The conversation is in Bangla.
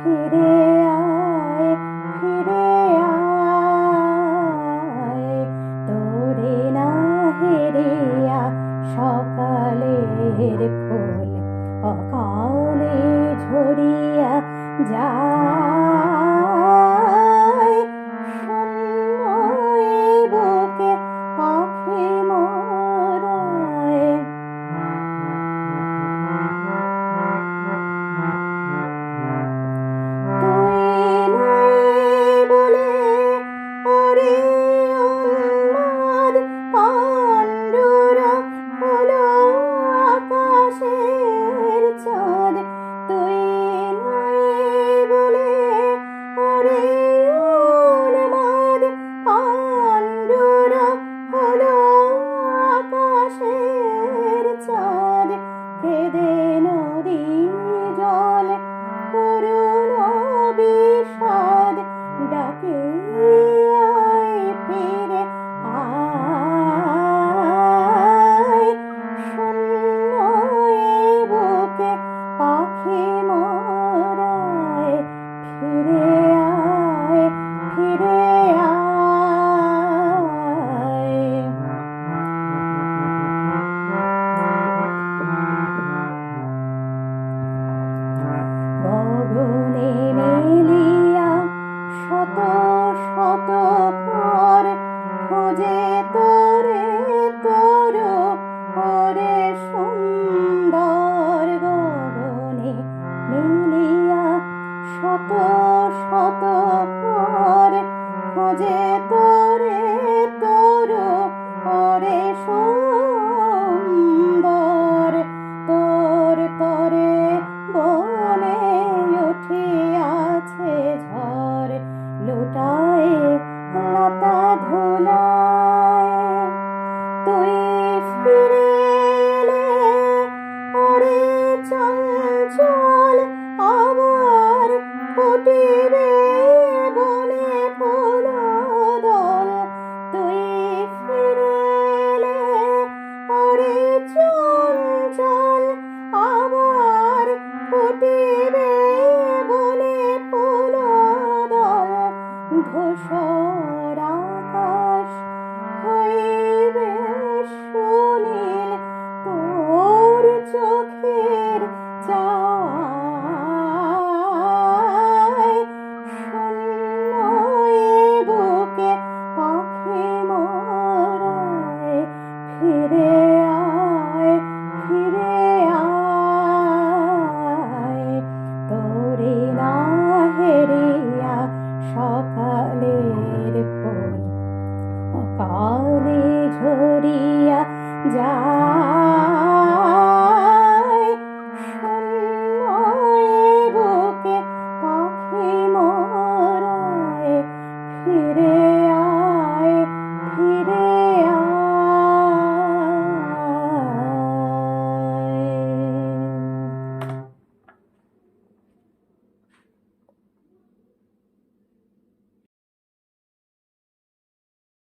ফিরে আয় ফিরে আয়। তোরে না হেরিয়া সকালের ফুল অকালে ঝরিয়া যা শত শত ঘর খোঁজে তোরে তোর করে সুন্দর। তোর তরে বনে উঠে আছে ঝড়, লুটায় লতা ধুলায়। তুই ফিরে চঞ্চল ফুটিবে বনে ফুল দোল তুই ফিরেলে ওরে চঞ্চল আমার ফুটিবে বনে ফুল দোল ধূসর জলে ঝরিয়া যা